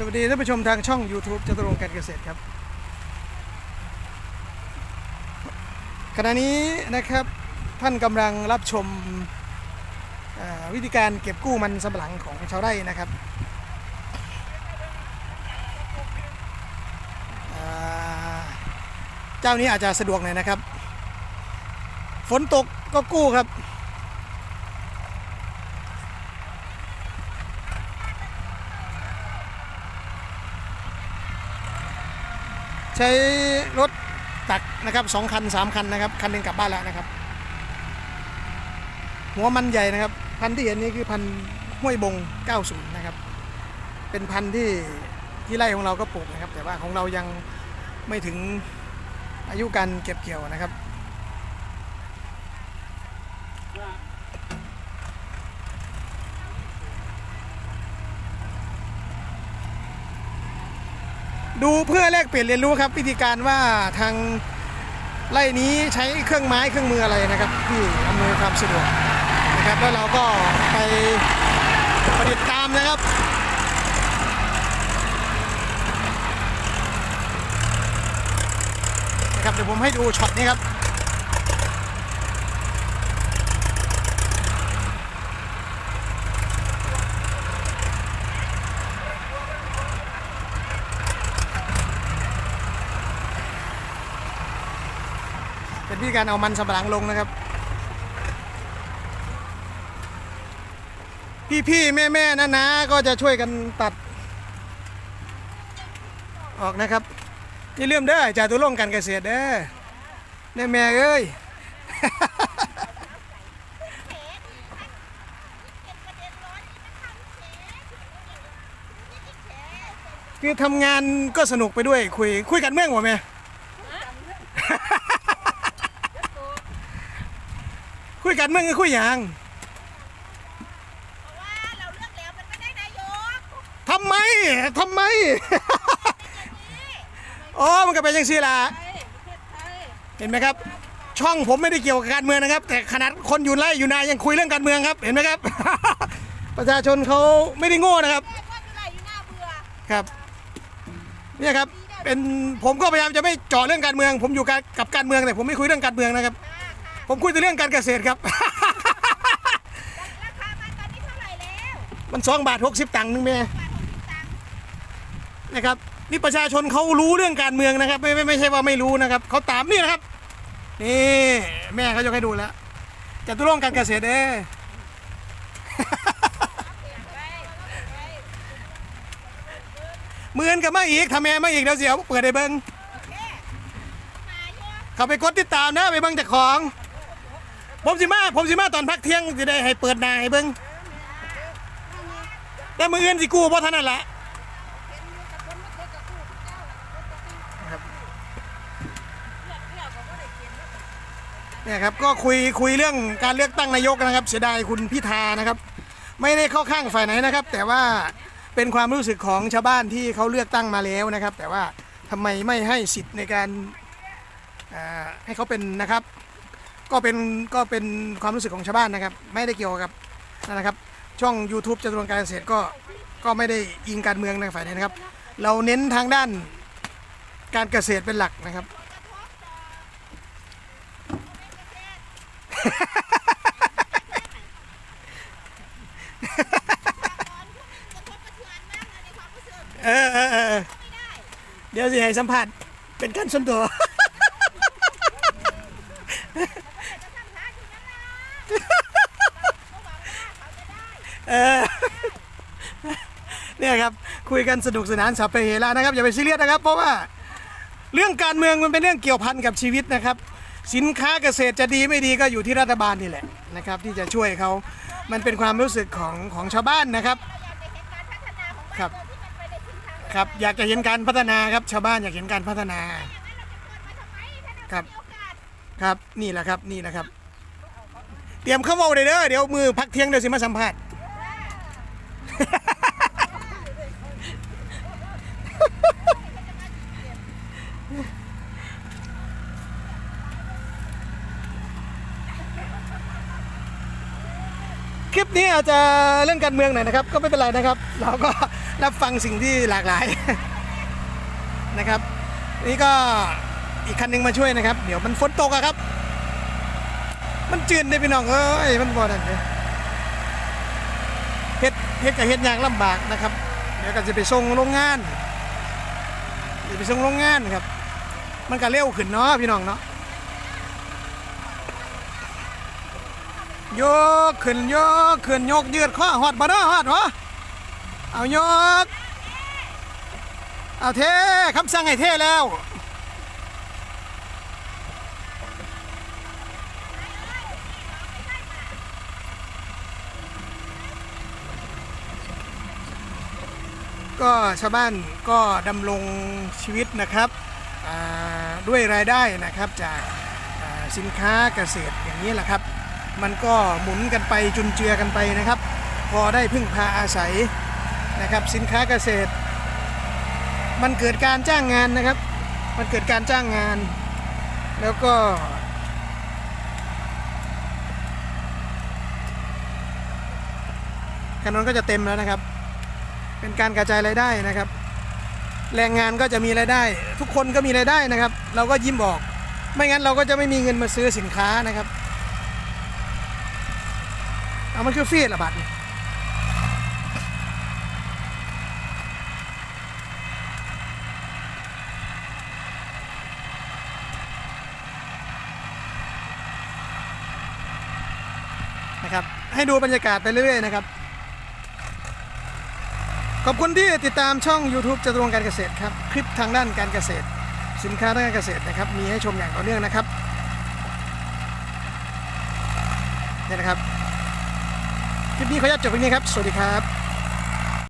สวัสดีท่านผู้ชมทางช่อง YouTube จตุรงการเกษตรครับ ขณะนี้นะครับท่านกำลังรับชมวิธีการเก็บกู้มันสำปะหลังของชาวไร่นะครับเอ่อเจ้านี้อาจจะสะดวกหน่อยนะครับ ฝนตกก็กู้ครับ ใช้รถตักนะครับสองคันสามคันนะครับ คันหนึ่งกลับบ้านแล้วนะครับ หัวมันใหญ่นะครับ พันที่เห็นนี้คือพันห้วยบง 90 นะครับ เป็นพันที่ที่ไร่ของเราก็ปลูกนะครับ แต่ว่าของเรายังไม่ถึงอายุการเก็บเกี่ยวนะครับ ดูเพื่อแลกเปลี่ยนเรียนรู้ครับ วิธีการว่าทางไร่นี้ใช้เครื่องไม้เครื่องมืออะไรนะครับ ที่อำนวยความสะดวกนะครับแล้วเราก็ไปประดิษฐ์ตามนะครับนะครับเดี๋ยวผมให้ดูช็อตนี้ครับ เป็นวิธีการเอามันสำปะหลังลงนะครับ พี่ๆ แม่ๆนะนะก็จะช่วยกันตัด ออกนะครับอย่าลืมเด้อจ่ายตัวลงกันเกษตรเด้อแม่แม่เอ้ยคือทำงานก็สนุกไปด้วยคุยคุยกันเมื่องวะแม่ คุยกันเมืองคือคุยหยังว่าเราเลือกแล้วมันไม่ได้นายกทำไมทำไม อ๋อมันก็เป็นยังซี่ล่ะไทยประเทศไทยเห็นไหมครับ ช่องผมไม่ได้เกี่ยวกับการเมืองนะครับ แต่ขนาดคนอยู่ไร่อยู่นายังคุยเรื่องการเมืองครับ เห็นไหมครับ ประชาชนเขาไม่ได้โง่นะครับแค่ว่าอยู่ไรอยู่หน้าเบื่อครับเนี่ยครับเป็นผมก็พยายามจะไม่เจาะเรื่องการเมือง ผมอยู่กับกับการเมืองแต่ผมไม่คุยเรื่องการเมืองนะครับค่ะค่ะ ผมคุยแต่เรื่องการเกษตรครับ ราคามันตอนนี้เท่าไหร่แล้วมันสองบาทหกสิบตังค์นึงแม่บาทหกสิบตังค์นะครับนี่ประชาชนเขารู้เรื่องการเมืองนะครับไม่ไม่ไม่ใช่ว่าไม่รู้นะครับเขาตามนี่นะครับ นี่แม่เขาจะให้ดูแล้วจะตุรงค์การเกษตรเด้เหมือนกับมาอีกทำแม่มาอีกเดี๋ยวเสียวเปิดได้เบิ้งมาอยู่ เขาไปกดติดตามนะไปเบิ้งจากของ ผมสิมาผมสิมาตอนพักเที่ยงจะได้ให้เปิดหนาให้เบิ้งแต่มืออื่นสิกู้เพราะท่านั่นแหละเนี่ยครับก็คุยคุยเรื่องการเลือกตั้งนายกนะครับ เสียดายคุณพิธานะครับ ไม่ได้เข้าข้างฝ่ายไหนนะครับ แต่ว่าเป็นความรู้สึกของชาวบ้านที่เขาเลือกตั้งมาแล้วนะครับ แต่ว่าทำไมไม่ให้สิทธิ์ในการให้เขาเป็นนะครับ ก็เป็นก็เป็นความรู้สึกของชาวบ้านนะครับ ไม่ได้เกี่ยวกับนั่นนะครับ ช่อง YouTube จตุรงค์การเกษตรก็ก็ไม่ได้อิงการเมืองในฝ่ายไหนนะครับ เราเน้นทางด้านการเกษตรเป็นหลักนะครับกระทบกระเทือนมากเลยในความรู้สึกเออเออเออไม่ได้เดี๋ยวสิให้สัมผัสเป็นการส่วนตัว จะทำร้ายอยู่นั่นนะเขาหวังว่าเขาจะได้ เออเนี่ยครับคุยกันสนุกสนานสับไปเหระนะครับอย่าไปซีเรียสนะครับ เพราะว่าเรื่องการเมืองมันเป็นเรื่องเกี่ยวพันกับชีวิตนะครับ สินค้าเกษตรจะดีไม่ดีก็อยู่ที่รัฐบาลนี่แหละนะครับ ที่จะช่วยเขามันเป็นความรู้สึกของของชาวบ้านนะครับครับครับอยากจะเห็นการพัฒนาครับชาวบ้านอยากเห็นการพัฒนาครับครับนี่แหละครับนี่แหละครับ เตรียมเข้าเมาเลยเด้อเดี๋ยวมือพักเที่ยงเดี๋ยวสิมาสัมภาษณ์ ลิปนี้อาจจะเรื่องการเมืองหน่อยนะครับ ก็ไม่เป็นไรนะครับ เราก็รับฟังสิ่งที่หลากหลายนะครับ นี่ก็อีกคันหนึงมาช่วยนะครับ เดี๋ยวมันฝนตกอะครับ มันจืดได้พี่น้องเอ้ยมันบ่นั่นเลยเฮ็ดเฮ็ดกับเฮ็ดยากลำบากนะครับ เดี๋ยวก็จะไปส่งโรงงานจะไปส่งโรงงานครับ มันก็เร็วขึ้นเนาะพี่น้องเนาะ โยกขึ้นโยกขึ้นโยกยืดข้อหอดบ่เนาะหอดเหรอเอาโยก เอาเท่คำสั่งให้เท่แล้วก็ชาวบ้านก็ดำรงชีวิตนะครับด้วยรายได้นะครับจากสินค้าเกษตรอย่างนี้แหละครับ มันก็หมุนกันไปจุนเจือกันไปนะครับ พอได้พึ่งพาอาศัยนะครับ สินค้าเกษตร มันเกิดการจ้างงานนะครับ มันเกิดการจ้างงาน แล้วก็ ถนนก็จะเต็มแล้วนะครับ เป็นการกระจายรายได้นะครับ แรงงานก็จะมีรายได้ ทุกคนก็มีรายได้นะครับ เราก็ยิ้มบอก ไม่งั้นเราก็จะไม่มีเงินมาซื้อสินค้านะครับ เอามันคือฟีดละบาทนะครับ ให้ดูบรรยากาศไปเรื่อยๆนะครับ ขอบคุณที่ติดตามช่อง YouTube จตุรงการเกษตรครับ คลิปทางด้านการเกษตร สินค้าทางการเกษตรนะครับ มีให้ชมอย่างต่อเนื่องนะครับนี่นะครับ คลิปนี้ขออนุญาตจบไว้นี้ครับ สวัสดีครับ